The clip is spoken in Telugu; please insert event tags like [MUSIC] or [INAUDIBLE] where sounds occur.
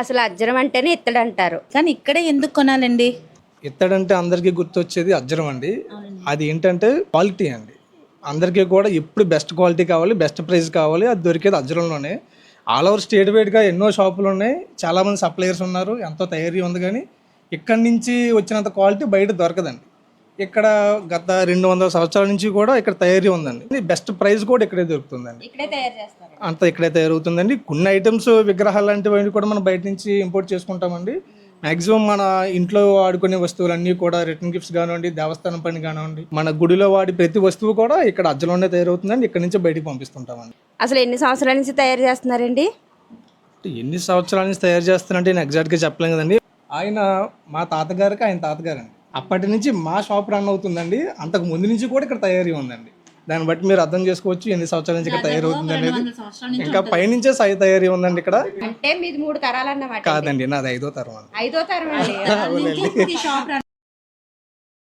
అసలు అజ్జరం అంటేనే ఇత్తడు అంటారు కానీ ఇక్కడే ఎందుకు కొనాలండి? ఇత్తడంటే అందరికీ గుర్తొచ్చేది అజ్జరం అండి. అది ఏంటంటే క్వాలిటీ అండి. అందరికీ కూడా ఎప్పుడు బెస్ట్ క్వాలిటీ కావాలి బెస్ట్ ప్రైస్ కావాలి అది దొరికేది అజ్జరంలోనే. ఆల్ ఓవర్ స్టేట్ వైడ్గా ఎన్నో షాపులు ఉన్నాయి. చాలామంది సప్లయర్స్ ఉన్నారు. ఎంతో తయారీ ఉంది కానీ ఇక్కడి నుంచి వచ్చినంత క్వాలిటీ బయట దొరకదండి. ఇక్కడ గత రెండు వందల సంవత్సరాల నుంచి కూడా ఇక్కడ తయారీ ఉందండి. బెస్ట్ ప్రైస్ కూడా ఇక్కడే దొరుకుతుందండి. ఇక్కడే తయారు చేస్తారు. అంతా ఇక్కడే తయారవుతుందండి. కొన్ని ఐటమ్స్ విగ్రహాలు లాంటివి కూడా మనం బయట నుంచి ఇంపోర్ట్ చేసుకుంటామండి. మాక్సిమం మన ఇంట్లో వాడుకునే వస్తువులన్నీ కూడా రిటర్న్ గిఫ్ట్స్ కానివ్వండి దేవస్థానం పని కానివ్వండి మన గుడిలో వాడి ప్రతి వస్తువు కూడా ఇక్కడ అజ్జలోనే తయారవుతుందండి. ఇక్కడ నుంచి బయటికి పంపిస్తుంటామండి. అసలు ఎన్ని సంవత్సరాల నుంచి తయారు చేస్తున్నారండి? ఎన్ని సంవత్సరాల నుంచి తయారు చేస్తానంటే నేను ఎగ్జాక్ట్గా చెప్పలేం కదండి. ఆయన మా తాతగారికి ఆయన తాతగారండి. అప్పటి నుంచి మా షాప్ రన్ అవుతుందండి. అంతకు ముందు నుంచి కూడా ఇక్కడ తయారీ ఉందండి. దాన్ని బట్టి మీరు అర్థం చేసుకోవచ్చు ఎన్ని సంవత్సరాల నుంచి ఇక్కడ తయారవుతుంది అనేది ఇంకా పైనుంచే సాయి తయారీ ఉందండి ఇక్కడ. అంటే మీది మూడు తరాలు అన్నమాట కాదండి నాది ఐదో తరం ఐదో తరం [LAUGHS]